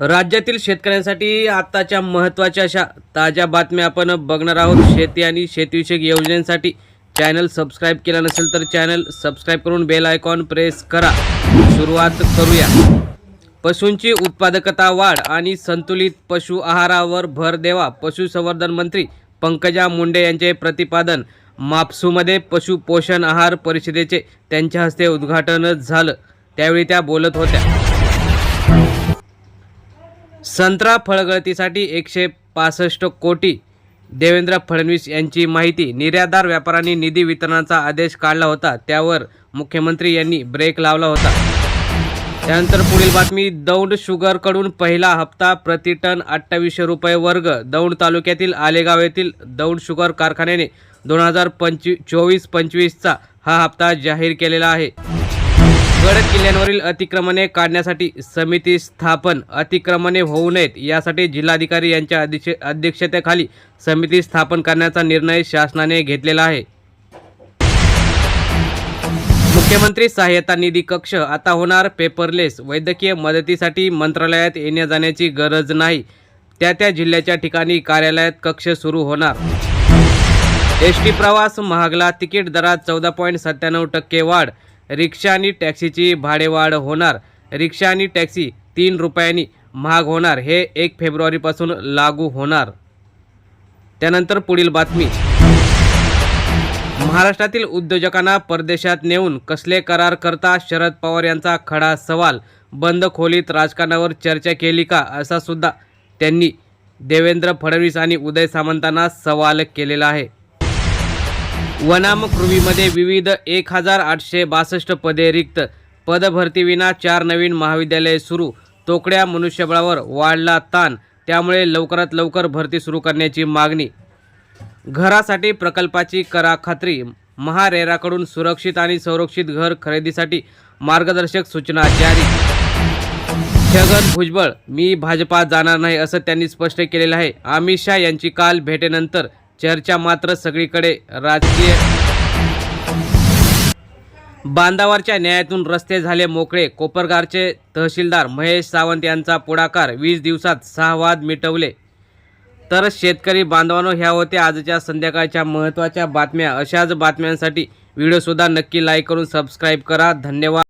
राज्यातील शेतकऱ्यांसाठी आत्ताच्या महत्त्वाच्या अशा ताज्या बातम्या आपण बघणार आहोत. शेती आणि शेतीविषयक योजनांसाठी चॅनल सबस्क्राईब केला नसेल तर चॅनल सबस्क्राईब करून बेल आयकॉन प्रेस करा. सुरुवात करूया. पशूंची उत्पादकता वाढ आणि संतुलित पशु आहारावर भर देवा पशुसंवर्धन मंत्री पंकजा मुंडे यांचे प्रतिपादन. मापसूमध्ये पशु पोषण आहार परिषदेचे त्यांच्या हस्ते उद्घाटन झालं. त्यावेळी त्या बोलत होत्या. संत्रा फळगळतीसाठी एकशे पासष्ट कोटी देवेंद्र फडणवीस यांची माहिती. निर्यातदार व्यापाऱ्यांनी निधी वितरणाचा आदेश काढला होता. त्यावर मुख्यमंत्री यांनी ब्रेक लावला होता. त्यानंतर पुढील बातमी दौंड शुगरकडून पहिला हप्ता प्रति टन अठ्ठावीसशे रुपये वर्ग. दौंड तालुक्यातील आलेगाव येथील दौंड शुगर कारखान्याने दोन हजार पंचवी चोवीस पंचवीसचा हा हप्ता जाहीर केलेला आहे. गड किल्ल्यांवरील अतिक्रमणे काढण्यासाठी समिती स्थापन अतिक्रमणे होऊ नयेत यासाठी जिल्हाधिकारी यांच्या अध्यक्ष अध्यक्षतेखाली समिती स्थापन करण्याचा निर्णय शासनाने घेतलेला आहे. मुख्यमंत्री सहाय्यता निधी कक्ष आता होणार पेपरलेस वैद्यकीय मदतीसाठी मंत्रालयात येण्या जाण्याची गरज नाही. त्या त्या जिल्ह्याच्या ठिकाणी कार्यालयात कक्ष सुरू होणार. एस टी प्रवास महागला तिकीट दरात चौदा पॉईंट सत्त्याण्णव टक्के वाढ रिक्षा आणि टॅक्सीची भाडेवाढ होणार. रिक्षा आणि टॅक्सी तीन रुपयांनी महाग होणार. हे एक फेब्रुवारीपासून लागू होणार. त्यानंतर पुढील बातमी. महाराष्ट्रातील उद्योजकांना परदेशात नेऊन कसले करार करता शरद पवार यांचा खडा सवाल? बंद खोलीत राजकारणावर चर्चा केली का? असा सुद्धा त्यांनी देवेंद्र फडणवीस आणि उदय सामंतांना सवाल केलेला आहे. वनामकृवीमध्ये विविध एक हजार आठशे बासष्ट पदे रिक्त. पदभरतीविना चार नवीन महाविद्यालये सुरू. तोकड्या मनुष्यबळावर वाढला ताण. त्यामुळे लवकरात लवकर भरती सुरू करण्याची मागणी. घरासाठी प्रकल्पाची करा खात्री. महारेराकडून सुरक्षित आणि संरक्षित घर खरेदीसाठी मार्गदर्शक सूचना जारी. छगन भुजबळ मी भाजपात जाणार नाही असं त्यांनी स्पष्ट केलेलं आहे. अमित शहा यांची काल भेटेनंतर चर्चा मात्र सगळीकडे राजकीय. बांधावरच्या न्यायातून रस्ते झाले मोकळे. कोपरगारचे तहसीलदार महेश सावंत यांचा पुढाकार वीस दिवसात सहा वाद मिटवले. तर शेतकरी बांधवांनो ह्या होत्या आजच्या संध्याकाळच्या महत्त्वाच्या बातम्या. अशाच बातम्यांसाठी व्हिडिओसुद्धा नक्की लाईक करून सबस्क्राईब करा. धन्यवाद.